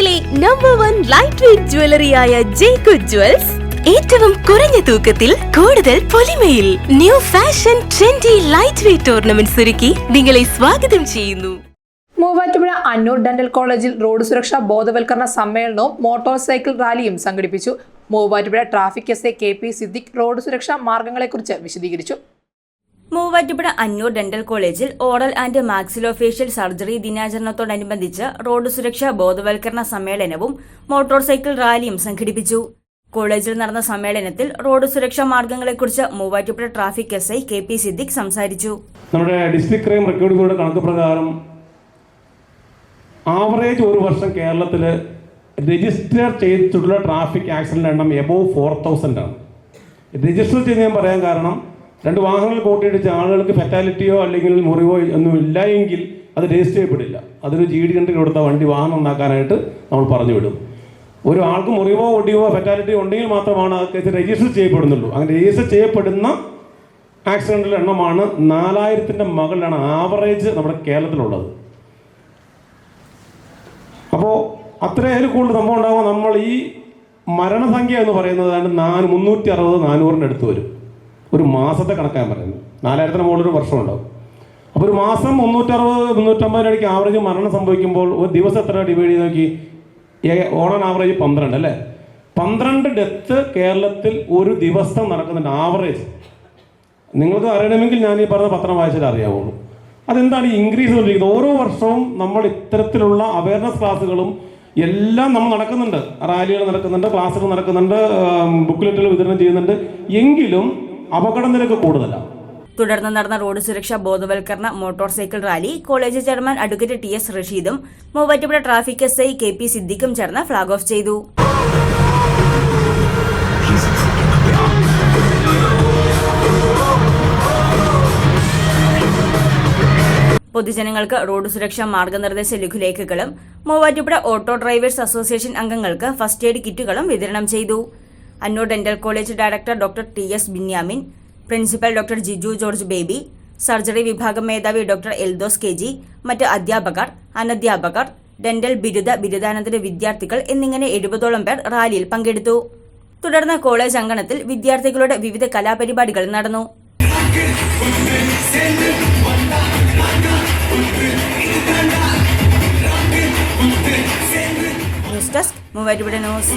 കേരളത്തിലെ number one light weight ജ്വല്ലറിയായ ജേക്കു jewels ഏറ്റവും കുറഞ്ഞ തൂക്കത്തിൽ കൂടുതൽ പൊലിമയിൽ new fashion trendy light weight tournaments ഒരുക്കി നിങ്ങളെ സ്വാഗതം ചെയ്യുന്നു. മൂവാറ്റുപുഴ അന്നൂർ ഡെന്റൽ കോളേജിൽ റോഡ് സുരക്ഷാ ബോധവൽക്കരണ സമ്മേളനവും മോട്ടോർ സൈക്കിൾ റാലിയും സംഘടിപ്പിച്ചു. Muvattupuzha traffic S A K P Siddique road സുരക്ഷാ മാർഗങ്ങളെക്കുറിച്ച് വിശദീകരിച്ചു. മൂവാറ്റുപുഴ അന്നൂർ ഡെന്റൽ കോളേജിൽ ഓറൽ ആൻഡ് മാക്സിലോഫേഷ്യൽ സർജറി ദിനാചരണത്തോടനുബന്ധിച്ച് റോഡ് സുരക്ഷാ ബോധവൽക്കരണ സമ്മേളനവും മോട്ടോർ സൈക്കിൾ റാലിയും സംഘടിപ്പിച്ചു. കോളേജിൽ നടന്ന സമ്മേളനത്തിൽ റോഡ് സുരക്ഷാ മാർഗങ്ങളെക്കുറിച്ച് Muvattupuzha traffic S I K P Siddique സംസാരിച്ചു. നമ്മുടെ ഡിസ്ട്രിക്ട് ക്രൈം റെക്കോർഡുകളുടെ കണക്ക് പ്രകാരം ആവറേജ് ഒരു വർഷം കേരളത്തിൽ രജിസ്റ്റർ ചെയ്തിട്ടുള്ള ട്രാഫിക് ആക്സിഡന്റ് എണ്ണം എബോവ് ഫോർ തൗസൻഡ് ആണ്. രജിസ്റ്റർ ചെയ്ത് ഞാൻ പറയാൻ കാരണം രണ്ട് വാഹനങ്ങൾ കൂട്ടിയിടിച്ച ആളുകൾക്ക് ഫെറ്റാലിറ്റിയോ അല്ലെങ്കിൽ മുറിവോ ഒന്നും ഇല്ല എങ്കിൽ അത് രജിസ്റ്റർ ചെയ്യപ്പെടില്ല. അതൊരു ജി ഡി കണ്ടിൽ കൊടുത്ത വണ്ടി വാഹനം ഉണ്ടാക്കാനായിട്ട് നമ്മൾ പറഞ്ഞു വിടും. ഒരു ആൾക്ക് മുറിവോ ഒടിയോ ഫെറ്റാലിറ്റിയോ ഉണ്ടെങ്കിൽ മാത്രമാണ് അത് കേസ് രജിസ്റ്റർ ചെയ്യപ്പെടുന്നുള്ളൂ. അങ്ങനെ രജിസ്റ്റർ ചെയ്യപ്പെടുന്ന ആക്സിഡന്റിന്റെ എണ്ണമാണ് നാലായിരത്തിന്റെ മകളിലാണ് ആവറേജ് നമ്മുടെ കേരളത്തിലുള്ളത്. അപ്പോൾ അത്രയും കൂടുതൽ സംഭവം ഉണ്ടാകുമ്പോൾ നമ്മൾ ഈ മരണസംഖ്യ എന്ന് പറയുന്നത് നാല് മുന്നൂറ്റി അറുപത് നാനൂറിന്റെ അടുത്ത് വരും. ഒരു മാസത്തെ കണക്കാൻ പറയുന്നത്. നാലായിരത്തിന് മുകളിൽ ഒരു വർഷം ഉണ്ടാവും. അപ്പോൾ ഒരു മാസം മുന്നൂറ്ററുപത് മുന്നൂറ്റമ്പതിന് ഇടയ്ക്ക് ആവറേജ് മരണം സംഭവിക്കുമ്പോൾ ഒരു ദിവസം എത്ര ഡിവൈഡ് ചെയ്ത് നോക്കി? ഓൺ ആവറേജ് പന്ത്രണ്ട് അല്ലേ? പന്ത്രണ്ട് ഡെത്ത് കേരളത്തിൽ ഒരു ദിവസം നടക്കുന്നുണ്ട് ആവറേജ് നിങ്ങൾക്ക് അറിയണമെങ്കിൽ ഞാൻ ഈ പറഞ്ഞ പത്രം വായിച്ചാൽ അറിയാവുള്ളൂ. അതെന്താണ് ഇൻക്രീസ് ചെയ്തുകൊണ്ടിരിക്കുന്നത് ഓരോ വർഷവും നമ്മൾ ഇത്തരത്തിലുള്ള അവയർനെസ് ക്ലാസ്സുകളും എല്ലാം നമ്മൾ നടക്കുന്നുണ്ട്. റാലികൾ നടക്കുന്നുണ്ട് ക്ലാസ്സുകൾ നടക്കുന്നുണ്ട് ബുക്ക്ലെറ്റുകൾ വിതരണം ചെയ്യുന്നുണ്ട്. എങ്കിലും അപകട നിരക്ക് കൂടുതലാണ് തുടർന്ന് നടന്ന റോഡ് സുരക്ഷാ ബോധവൽക്കരണ motorcycle rally college chairman advocate T S റഷീദും Muvattupuzha traffic S I K P സിദ്ദിഖും ചേർന്ന് ഫ്ളാഗ് ഓഫ് ചെയ്തു. പൊതുജനങ്ങൾക്ക് റോഡ് സുരക്ഷാ മാർഗനിർദ്ദേശ ലഘുലേഖകളും മൂവാറ്റുപുഴ ഓട്ടോ ഡ്രൈവേഴ്സ് അസോസിയേഷൻ അംഗങ്ങൾക്ക് ഫസ്റ്റ് എയ്ഡ് കിറ്റുകളും വിതരണം ചെയ്തു. Annoor dental college director doctor T S Binyamin principal doctor Jiju George Baby surgery വിഭാഗം മേധാവി ഡോക്ടർ എൽദോസ് കെ ജി മറ്റ് അധ്യാപകർ അനധ്യാപകർ ഡെന്റൽ ബിരുദ ബിരുദാനന്തര വിദ്യാർത്ഥികൾ എന്നിങ്ങനെ എഴുപതോളം പേർ റാലിയിൽ പങ്കെടുത്തു. തുടർന്ന് കോളേജ് അങ്കണത്തിൽ വിദ്യാർത്ഥികളുടെ വിവിധ കലാപരിപാടികൾ നടന്നു. News desk Muvattupuzha news.